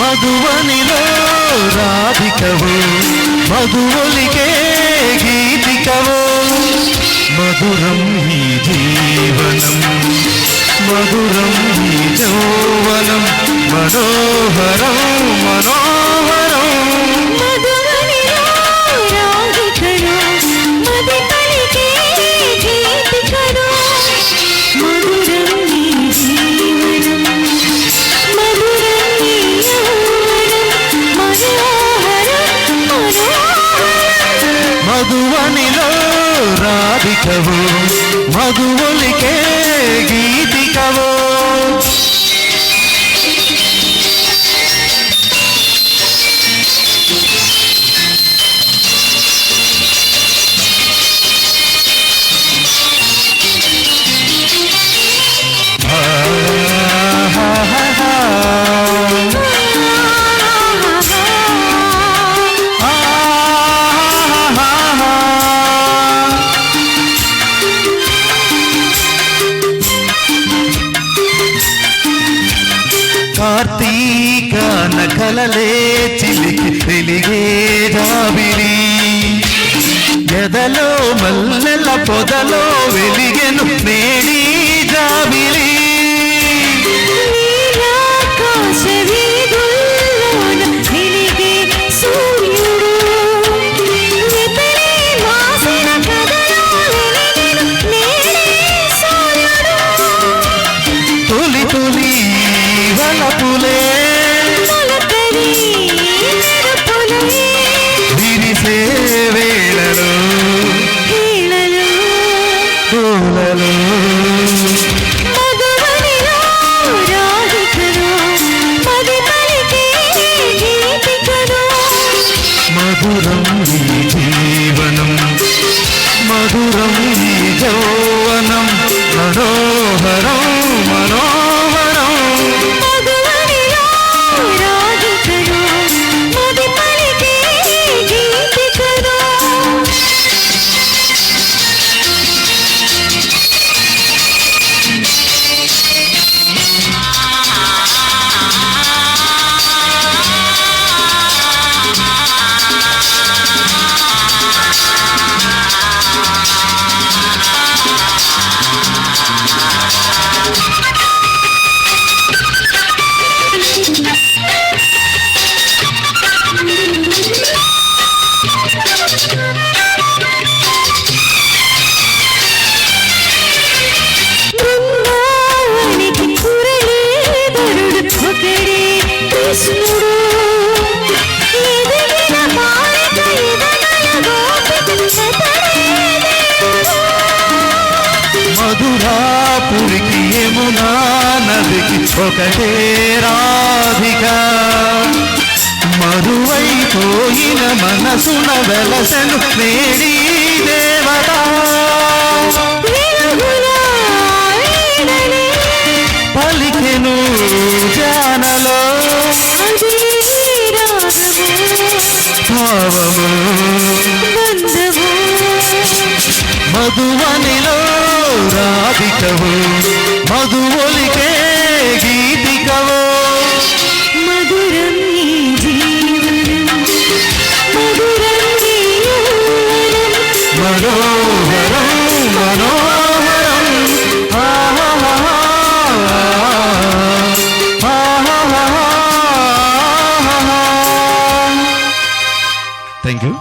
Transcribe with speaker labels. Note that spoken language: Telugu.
Speaker 1: మధువనిలో రాధికవు మధువలికే గీతికవు. మధురం ఈ జీవనం మధురం ఈ యౌవనం మనోహరం రాధికవు మధువులికే గీతికవో. కార్తీక నకలలే చిలికి తెలిగే జాబిలి ఎదలో మల్లెల పొదలో వెలిగెను
Speaker 2: నే Hallelujah.
Speaker 1: మధురాపురికి యమునా నదికి ఒకటే రాధిక. మరువైపోయిన మనసున వెలసను నేడి దేవత. పలికెను జానలో. భావము రాధికవు మధువలికే గీతికవు.
Speaker 2: మధురం
Speaker 1: మనోహరం మనోహరం థ్యాంక్ యూ